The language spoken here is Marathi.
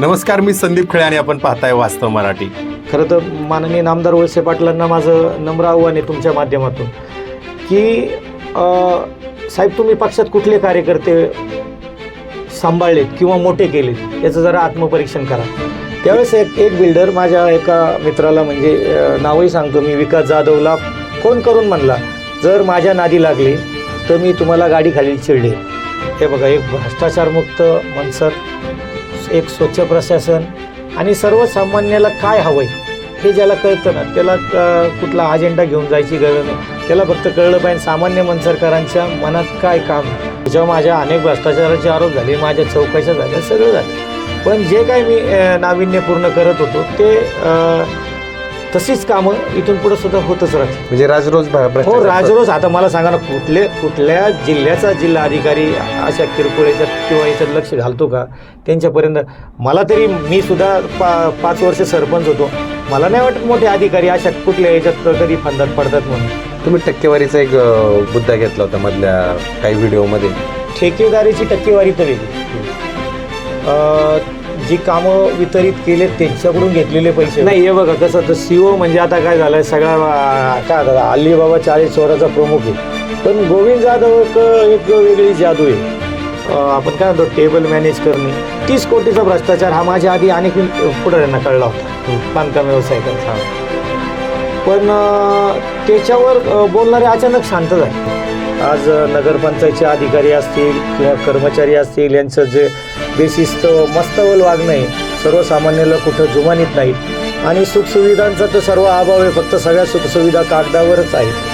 नमस्कार मी संदीप खळे आणि आपण पाहताय वास्तव मराठी. खरं तर माननीय नामदार वळसे पाटलांना माझं नम्र आव्हान आहे तुमच्या माध्यमातून की साहेब तुम्ही पक्षात कुठले कार्यकर्ते सांभाळलेत किंवा मोठे केलेत याचं जरा आत्मपरीक्षण करा. त्यावेळेस एक एक बिल्डर माझ्या एका मित्राला म्हणजे नावही सांगतो मी विकास जाधवला फोन करून म्हणला जर माझ्या नादी लागली तर मी तुम्हाला गाडी खाली चिरडे हे बघा एक भ्रष्टाचारमुक्त मनसर एक स्वच्छ प्रशासन आणि सर्वसामान्याला काय हवंय हे ज्याला कळतं ना त्याला कुठला अजेंडा घेऊन जायची गरज नाही. त्याला फक्त कळलं पाहिजे सामान्य मनसरकारांच्या मनात काय काम जेव्हा माझ्या अनेक भ्रष्टाचाराचे आरोप झाले माझ्या चौकशा झाल्या सगळं झालं. पण जे काय मी नाविन्यपूर्ण करत होतो ते तशीच कामं इथून पुढे सुद्धा होतच राहते म्हणजे राजरोज भ्र- हो भ्रष्टाचार राजरोज. आता मला सांगा ना कुठले कुठल्या जिल्ह्याचा जिल्हा अधिकारी अशा किरकोळ याच्यात किंवा याच्यात लक्ष घालतो का? त्यांच्यापर्यंत मला तरी मी सुद्धा पा पाच वर्ष सरपंच होतो. मला नाही वाटत मोठे अधिकारी अशा कुठल्या याच्यात कधी फंदात पडतात म्हणून. तुम्ही टक्केवारीचा एक अं, मुद्दा घेतला होता मधल्या काही व्हिडिओमध्ये. ठेकेदारीची टक्केवारी तर वेगळी. अं, जी कामं वितरित केले त्यांच्याकडून घेतलेले पैसे. नाही हे बघा कसं तर सीओ म्हणजे आता काय झालंय सगळा काय झालं अलिबाबा चाळीस चोराचा प्रमुख आहे. पण गोविंद जाधव एक एक वेगळी जादू आहे. आपण काय म्हणतो टेबल मॅनेज करणे. तीस कोटीचा भ्रष्टाचार हा माझ्या आधी अनेक पुढाऱ्यांना कळला होता. बांधकाम व्यावसायिकांचा पण त्याच्यावर बोलणारे अचानक शांत झाले. आज नगरपंचायतचे अधिकारी असतील किंवा कर्मचारी असतील यांचं जे बेशिस्त मस्तवल वागणं आहे सर्वसामान्याला कुठं जुमानीत नाहीत. आणि सुखसुविधांचा तर सर्व अभाव आहे फक्त सगळ्या सुखसुविधा कागदावरच आहेत.